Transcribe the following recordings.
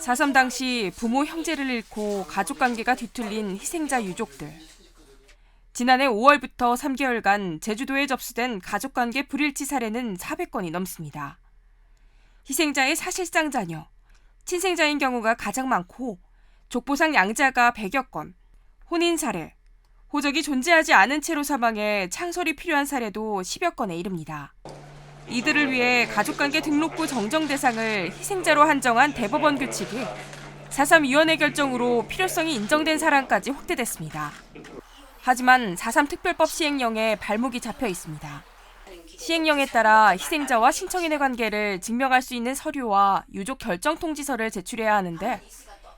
4.3 당시 부모 형제를 잃고 가족 관계가 뒤틀린 희생자 유족들. 지난해 5월부터 3개월간 제주도에 접수된 가족 관계 불일치 사례는 400건이 넘습니다. 희생자의 사실상 자녀, 친생자인 경우가 가장 많고 족보상 양자가 100여 건, 혼인 사례, 호적이 존재하지 않은 채로 사망해 창설이 필요한 사례도 10여 건에 이릅니다. 이들을 위해 가족관계 등록부 정정 대상을 희생자로 한정한 대법원 규칙이 4.3 위원회 결정으로 필요성이 인정된 사람까지 확대됐습니다. 하지만 4.3 특별법 시행령에 발목이 잡혀 있습니다. 시행령에 따라 희생자와 신청인의 관계를 증명할 수 있는 서류와 유족 결정 통지서를 제출해야 하는데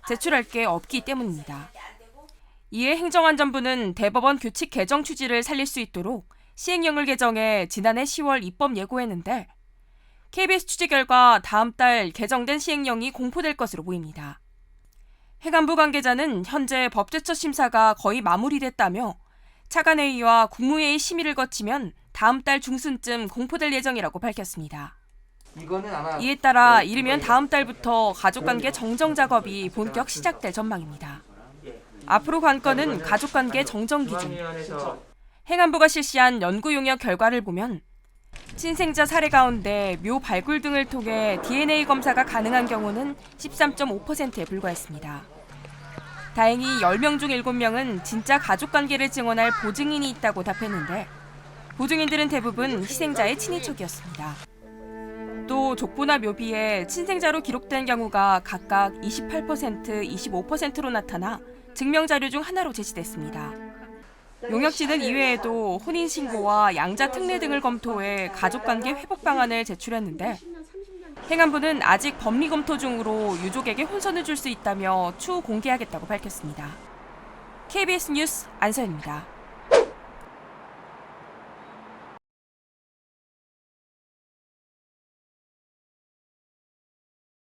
제출할 게 없기 때문입니다. 이에 행정안전부는 대법원 규칙 개정 취지를 살릴 수 있도록 시행령을 개정해 지난해 10월 입법 예고했는데 KBS 취재 결과 다음 달 개정된 시행령이 공포될 것으로 보입니다. 해관부 관계자는 현재 법제처 심사가 거의 마무리됐다며 차관회의와 국무회의 심의를 거치면 다음 달 중순쯤 공포될 예정이라고 밝혔습니다. 이에 따라 이르면 다음 달부터 가족관계 정정 작업이 본격 시작될 전망입니다. 앞으로 관건은 가족관계 정정 기준, 행안부가 실시한 연구 용역 결과를 보면 친생자 사례 가운데 묘 발굴 등을 통해 DNA 검사가 가능한 경우는 13.5%에 불과했습니다. 다행히 10명 중 7명은 진짜 가족 관계를 증언할 보증인이 있다고 답했는데 보증인들은 대부분 희생자의 친인척이었습니다. 또 족보나 묘비에 친생자로 기록된 경우가 각각 28%, 25%로 나타나 증명 자료 중 하나로 제시됐습니다. 용역진은 이외에도 혼인신고와 양자 특례 등을 검토해 가족관계 회복 방안을 제출했는데 행안부는 아직 법리 검토 중으로 유족에게 혼선을 줄 수 있다며 추후 공개하겠다고 밝혔습니다. KBS 뉴스 안서입니다.